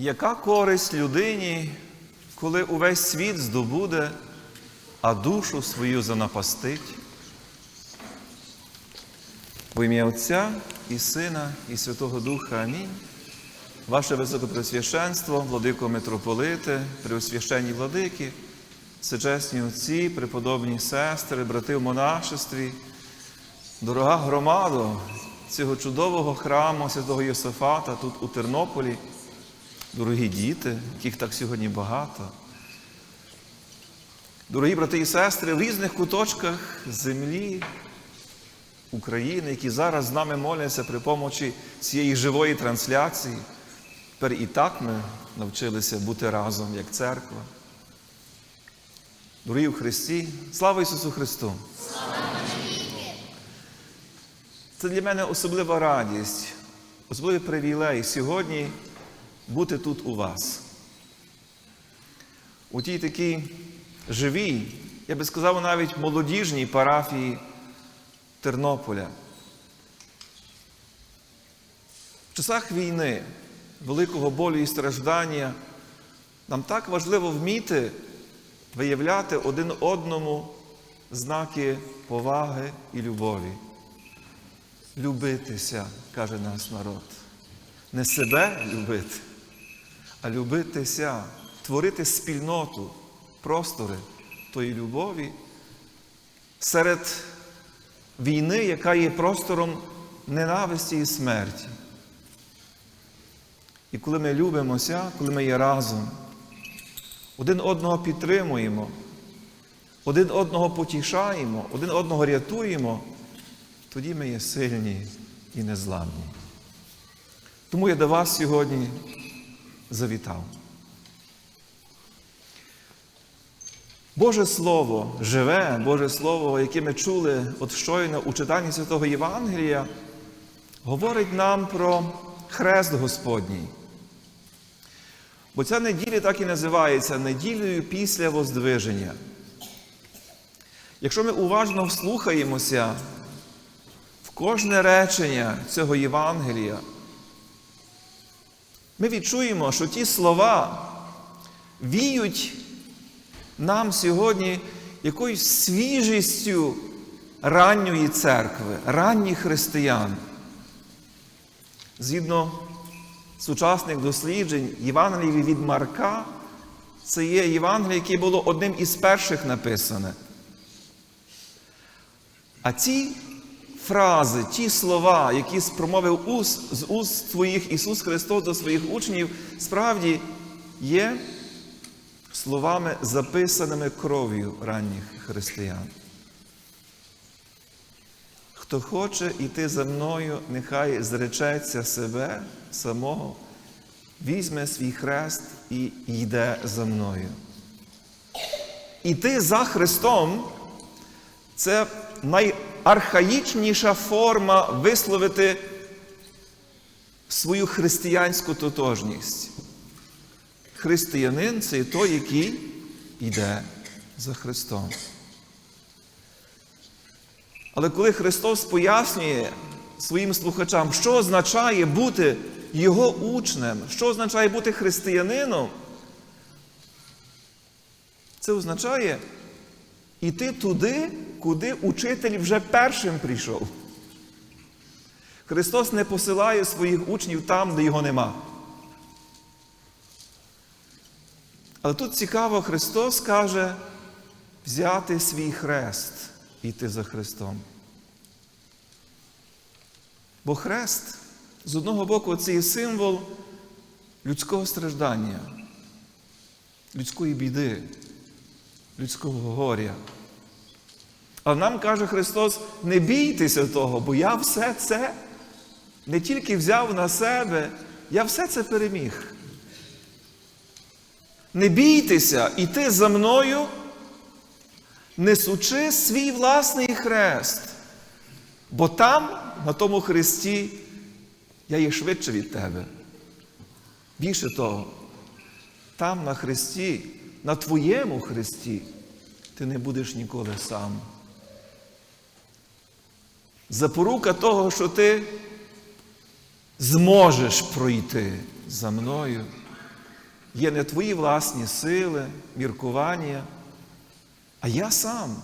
Яка користь людині, коли увесь світ здобуде, а душу свою занапастить? В ім'я Отця і Сина, і Святого Духа Амінь. Ваше Високопресвященство, владико митрополите, преосвященні владики, всечесні отці, преподобні сестри, брати в монашестві, дорога громада цього чудового храму Святого Йосифата тут у Тернополі, дорогі діти, яких так сьогодні багато. Дорогі брати і сестри, в різних куточках землі України, які зараз з нами моляться при помочі цієї живої трансляції. Тепер і так ми навчилися бути разом як церква. Дорогі в Христі, слава Ісусу Христу! Це для мене особлива радість, особливий привілей сьогодні бути тут у вас. У тій такій живій, я би сказав, навіть молодіжній парафії Тернополя. В часах війни, великого болю і страждання, нам так важливо вміти виявляти один одному знаки поваги і любові. Любитися, каже наш народ. Не себе любити, любитися, творити спільноту, простори тої любові серед війни, яка є простором ненависті і смерті. І коли ми любимося, коли ми є разом, один одного підтримуємо, один одного потішаємо, один одного рятуємо, тоді ми є сильні і незламні. Тому я до вас сьогодні завітав. Боже Слово живе, Боже Слово, яке ми чули от щойно у читанні Святого Євангелія, говорить нам про хрест Господній. Бо ця неділя так і називається неділею після Воздвиження. Якщо ми уважно вслухаємося в кожне речення цього Євангелія, ми відчуємо, що ті слова віють нам сьогодні якоюсь свіжістю ранньої церкви, ранніх християн. Згідно сучасних досліджень, Євангелії від Марка це є Євангеліє, яке було одним із перших написане. А ці фрази, ті слова, які спромовив уст, з уст своїх Ісус Христос до своїх учнів, справді є словами, записаними кров'ю ранніх християн. Хто хоче йти за мною, нехай зречеться себе самого, візьме свій хрест і йде за мною. Іти за Христом це найархаїчніша форма висловити свою християнську тотожність. Християнин це той, який йде за Христом. Але коли Христос пояснює своїм слухачам, що означає бути Його учнем, що означає бути християнином, це означає йти туди, куди учитель вже першим прийшов. Христос не посилає своїх учнів там, де його нема. Але тут цікаво, Христос каже взяти свій хрест і йти за Христом. Бо хрест, з одного боку, це є символ людського страждання, людської біди, людського горя. А нам каже Христос: не бійтеся того, бо я все це не тільки взяв на себе, я все це переміг. Не бійтеся іти за мною, несучи свій власний хрест. Бо там, на тому хресті, я є швидше від тебе. Більше того, там на хресті, на твоєму хресті, ти не будеш ніколи сам. Запорука того, що ти зможеш пройти за мною, є не твої власні сили, міркування, а я сам,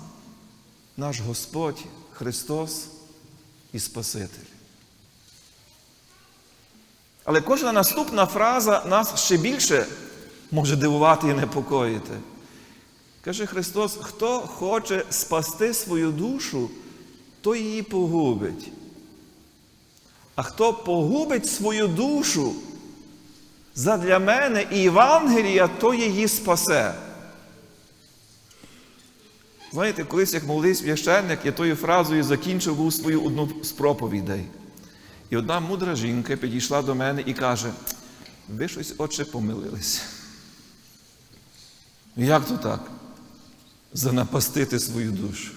наш Господь Христос і Спаситель. Але кожна наступна фраза нас ще більше може дивувати і непокоїти. Каже Христос, хто хоче спасти свою душу, той її погубить. А хто погубить свою душу задля мене і Євангелія, то її спасе. Знаєте, колись як молодий священник, я тою фразою закінчив був свою одну з проповідей. І одна мудра жінка підійшла до мене і каже: ви щось отче помилились. Як то так? Занапастити свою душу.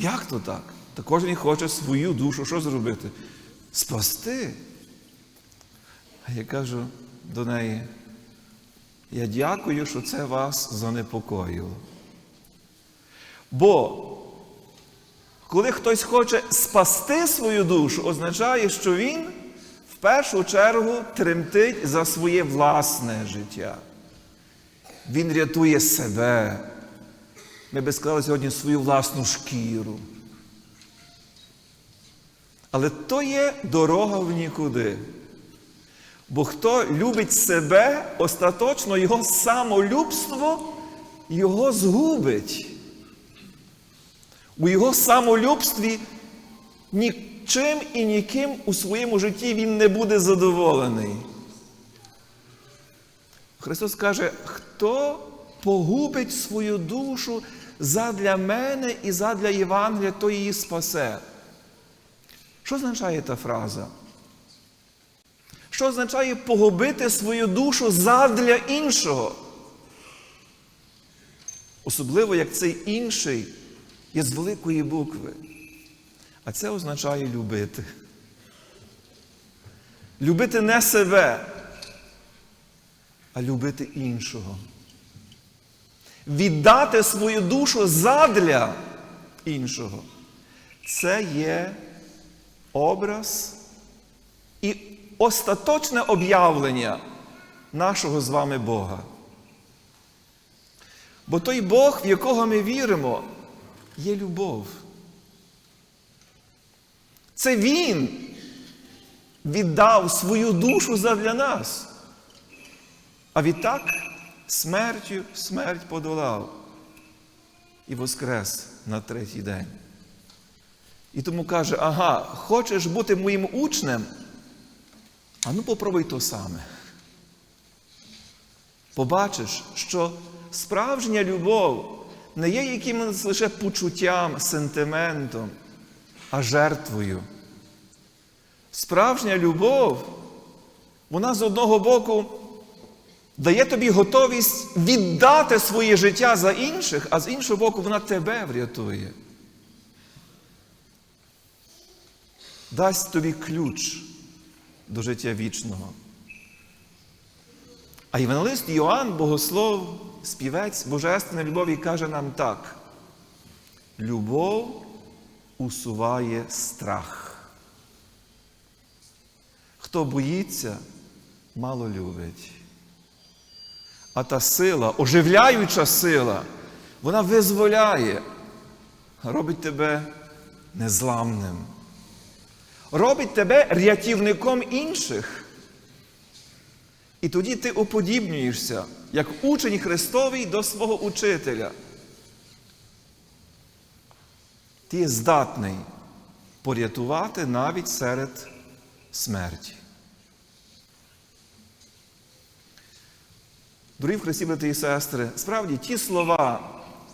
Як то так? Та кожен хоче свою душу що зробити? Спасти. А я кажу до неї, я дякую, що це вас занепокоїло. Бо коли хтось хоче спасти свою душу, означає, що він в першу чергу тремтить за своє власне життя. Він рятує себе. Ми би сказали сьогодні свою власну шкіру. Але то є дорога в нікуди. Бо хто любить себе, остаточно його самолюбство його згубить. У його самолюбстві нічим і ніким у своєму житті він не буде задоволений. Христос каже, хто погубить свою душу задля мене і задля Євангелія, то її спасе. Що означає та фраза? Що означає погубити свою душу задля іншого? Особливо, як цей інший є з великої букви. А це означає любити. Любити не себе, а любити іншого. Віддати свою душу задля іншого. Це є образ і остаточне об'явлення нашого з вами Бога. Бо той Бог, в якого ми віримо, є любов. Це Він віддав свою душу задля нас. А відтак смертю смерть подолав і воскрес на третій день. І тому каже: ага, хочеш бути моїм учнем? А ну попробуй то саме. Побачиш, що справжня любов не є якимось лише почуттям, сентиментом, а жертвою. Справжня любов, вона з одного боку дає тобі готовість віддати своє життя за інших, а з іншого боку, вона тебе врятує. Дасть тобі ключ до життя вічного. А євангелист Йоанн, богослов, співець Божественної любові, каже нам так: любов усуває страх. Хто боїться, мало любить. А та сила, оживляюча сила, вона визволяє, робить тебе незламним, робить тебе рятівником інших. І тоді ти уподібнюєшся, як учень Христовий до свого учителя. Ти здатний порятувати навіть серед смерті. Дорогі в Христі, брати і сестри, справді ті слова,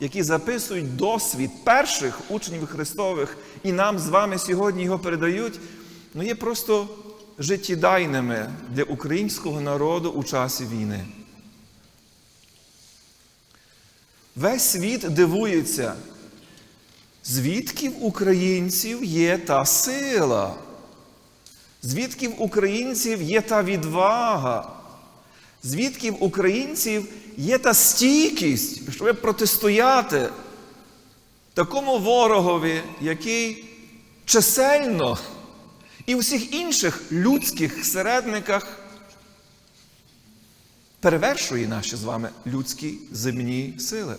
які записують досвід перших учнів Христових і нам з вами сьогодні його передають, ну є просто життєдайними для українського народу у часі війни. Весь світ дивується, звідки в українців є та сила, звідки в українців є та відвага, звідки в українців є та стійкість, щоб протистояти такому ворогові, який чисельно і у всіх інших людських середниках перевершує наші з вами людські земні сили.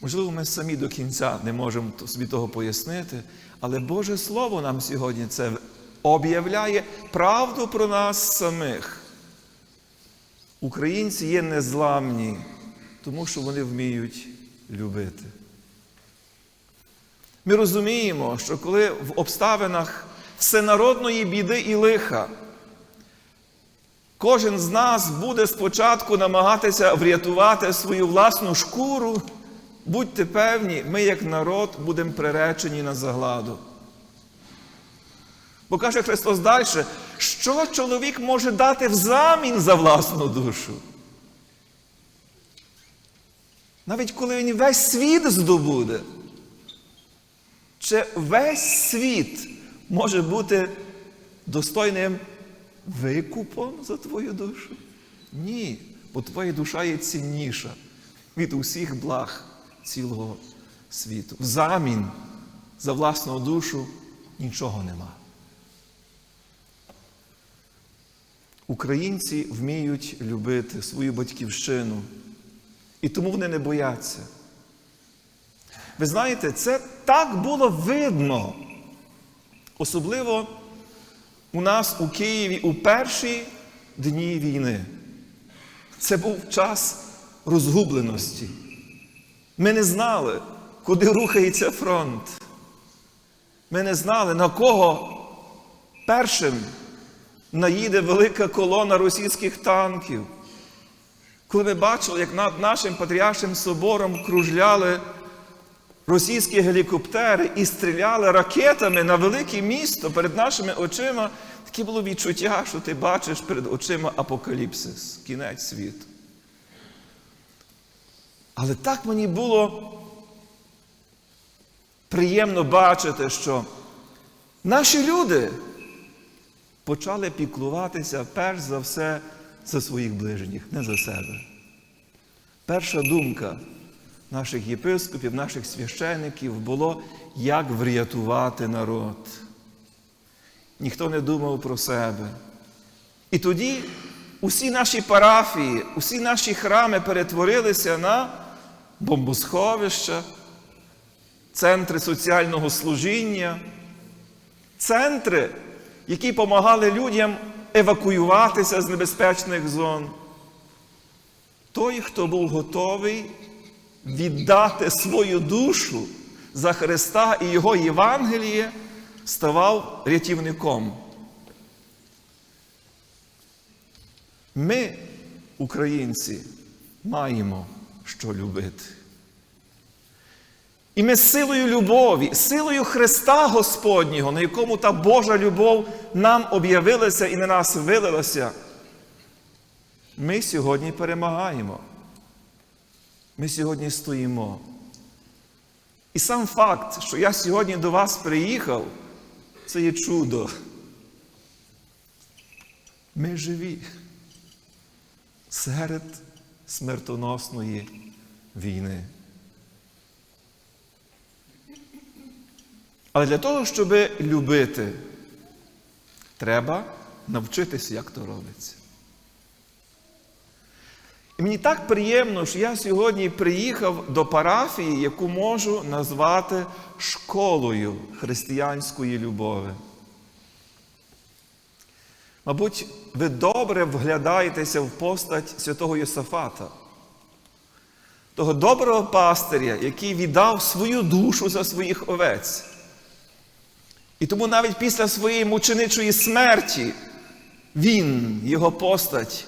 Можливо, ми самі до кінця не можемо собі того пояснити, але Боже Слово нам сьогодні це об'являє правду про нас самих. Українці є незламні, тому що вони вміють любити. Ми розуміємо, що коли в обставинах всенародної біди і лиха, кожен з нас буде спочатку намагатися врятувати свою власну шкуру, будьте певні, ми, як народ, будемо приречені на загладу. Бо каже Христос далі, що чоловік може дати взамін за власну душу? Навіть коли він весь світ здобуде, чи весь світ може бути достойним викупом за твою душу? Ні, бо твоя душа є цінніша від усіх благ цілого світу. Взамін за власну душу нічого нема. Українці вміють любити свою батьківщину, і тому вони не бояться. Ви знаєте, це так було видно, особливо у нас у Києві у перші дні війни. Це був час розгубленості. Ми не знали, куди рухається фронт. Ми не знали, на кого першим наїде велика колона російських танків. Коли ми бачили, як над нашим Патріаршим собором кружляли російські гелікоптери і стріляли ракетами на велике місто перед нашими очима, таке було відчуття, що ти бачиш перед очима апокаліпсис, кінець світу. Але так мені було приємно бачити, що наші люди почали піклуватися перш за все за своїх ближніх, не за себе. Перша думка наших єпископів, наших священиків було, як врятувати народ. Ніхто не думав про себе. І тоді усі наші парафії, усі наші храми перетворилися на бомбосховища, центри соціального служіння, центри, які допомагали людям евакуюватися з небезпечних зон. Той, хто був готовий віддати свою душу за Христа і Його Євангеліє, ставав рятівником. Ми, українці, маємо що любити. І ми силою любові, силою Христа Господнього, на якому та Божа любов нам об'явилася і на нас вилилася, ми сьогодні перемагаємо. Ми сьогодні стоїмо. І сам факт, що я сьогодні до вас приїхав, це є чудо. Ми живі серед смертоносної війни. Але для того, щоб любити, треба навчитися, як то робиться. І мені так приємно, що я сьогодні приїхав до парафії, яку можу назвати школою християнської любові. Мабуть, ви добре вглядаєтеся в постать святого Йосафата, того доброго пастиря, який віддав свою душу за своїх овець. І тому навіть після своєї мученичої смерті він, його постать,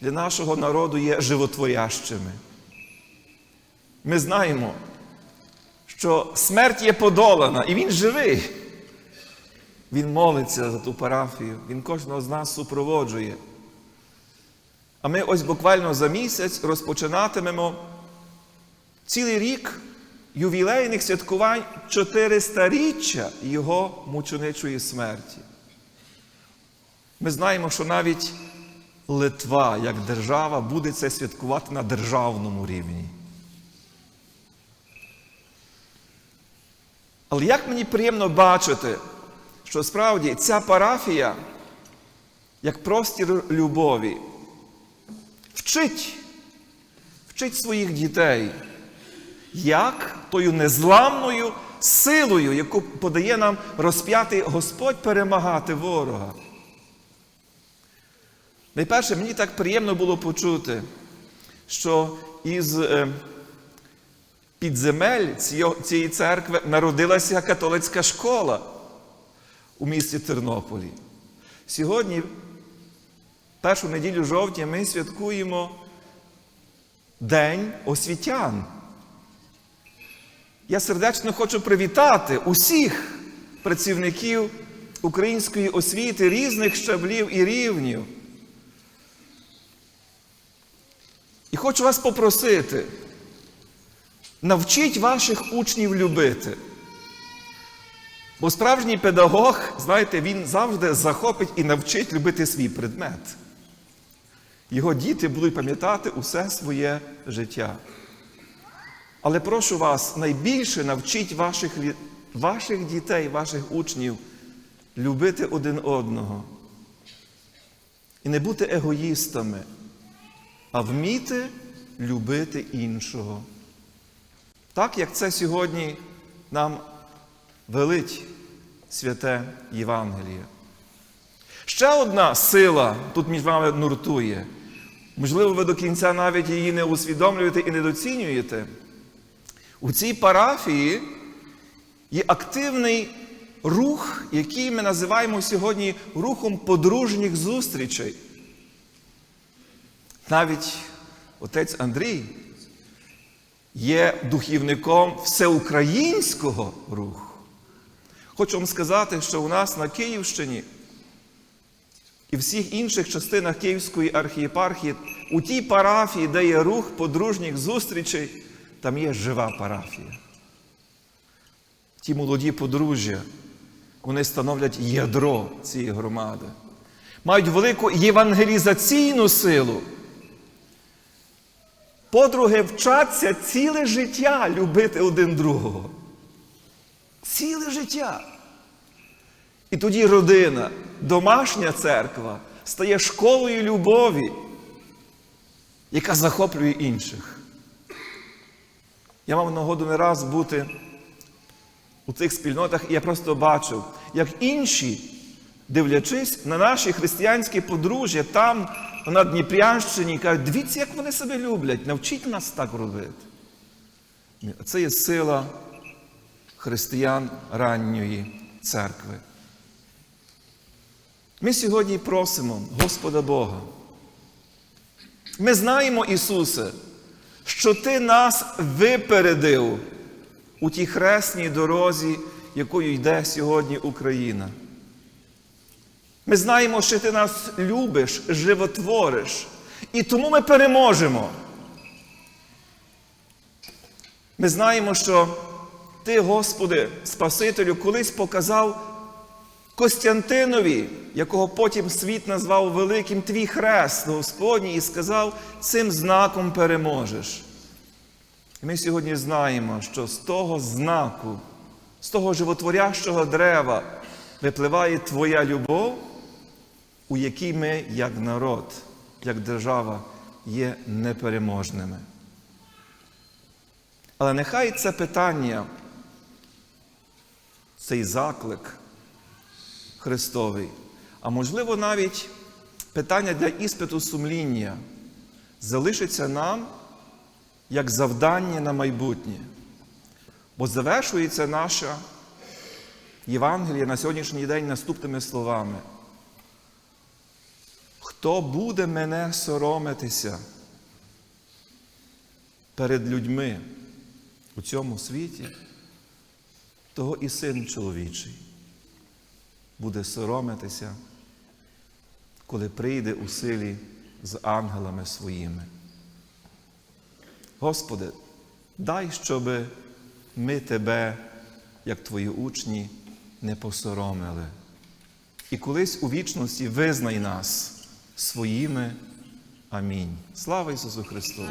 для нашого народу є животворящими. Ми знаємо, що смерть є подолана, і він живий. Він молиться за ту парафію, він кожного з нас супроводжує. А ми ось буквально за місяць розпочинатимемо цілий рік ювілейних святкувань 400-річчя його мученичої смерті. Ми знаємо, що навіть Литва як держава буде це святкувати на державному рівні. Але як мені приємно бачити, що справді ця парафія як простір любові. Вчить, вчить своїх дітей, як тою незламною силою, яку подає нам розп'ятий Господь перемагати ворога. Найперше, мені так приємно було почути, що із е, підземель цієї- цієї церкви народилася католицька школа у місті Тернополі. Сьогодні, першу неділю жовтня, ми святкуємо День освітян. Я сердечно хочу привітати усіх працівників української освіти різних щаблів і рівнів. І хочу вас попросити, навчіть ваших учнів любити. Бо справжній педагог, знаєте, він завжди захопить і навчить любити свій предмет. Його діти будуть пам'ятати усе своє життя. Але прошу вас, найбільше навчіть ваших, ваших дітей, ваших учнів любити один одного. І не бути егоїстами, а вміти любити іншого. Так як це сьогодні нам велить святе Євангеліє. Ще одна сила тут між вами нуртує. Можливо, ви до кінця навіть її не усвідомлюєте і не доцінюєте. У цій парафії є активний рух, який ми називаємо сьогодні рухом подружніх зустрічей. Навіть отець Андрій є духівником всеукраїнського руху. Хочу вам сказати, що у нас на Київщині і всіх інших частинах Київської архієпархії, у тій парафії, де є рух подружніх зустрічей, там є жива парафія. Ті молоді подружжя, вони становлять ядро цієї громади, мають велику євангелізаційну силу. Подруги вчаться ціле життя любити один другого. Ціле життя. І тоді родина, домашня церква стає школою любові, яка захоплює інших. Я мав нагоду не раз бути у цих спільнотах, і я просто бачив, як інші, дивлячись на наші християнські подружжя там, на Дніпрянщині, кажуть, дивіться, як вони себе люблять, навчіть нас так робити. Це є сила християн ранньої церкви. Ми сьогодні просимо Господа Бога. Ми знаємо, Ісусе, що Ти нас випередив у тій хресній дорозі, якою йде сьогодні Україна. Ми знаємо, що Ти нас любиш, животвориш, і тому ми переможемо. Ми знаємо, що Ти, Господи, Спасителю, колись показав Костянтинові, якого потім світ назвав великим твій хрест Господній, і сказав, цим знаком переможеш. І ми сьогодні знаємо, що з того знаку, з того животворящого дерева випливає Твоя любов, у якій ми, як народ, як держава, є непереможними. Але нехай це питання, цей заклик Христовий, а можливо навіть питання для іспиту сумління залишиться нам як завдання на майбутнє. Бо завершується наша Євангелія на сьогоднішній день наступними словами. Хто буде мене соромитися перед людьми у цьому світі, того і син чоловічий буде соромитися, коли прийде у силі з ангелами своїми. Господи, дай, щоб ми Тебе, як Твої учні, не посоромили. І колись у вічності визнай нас своїми. Амінь. Слава Ісусу Христу!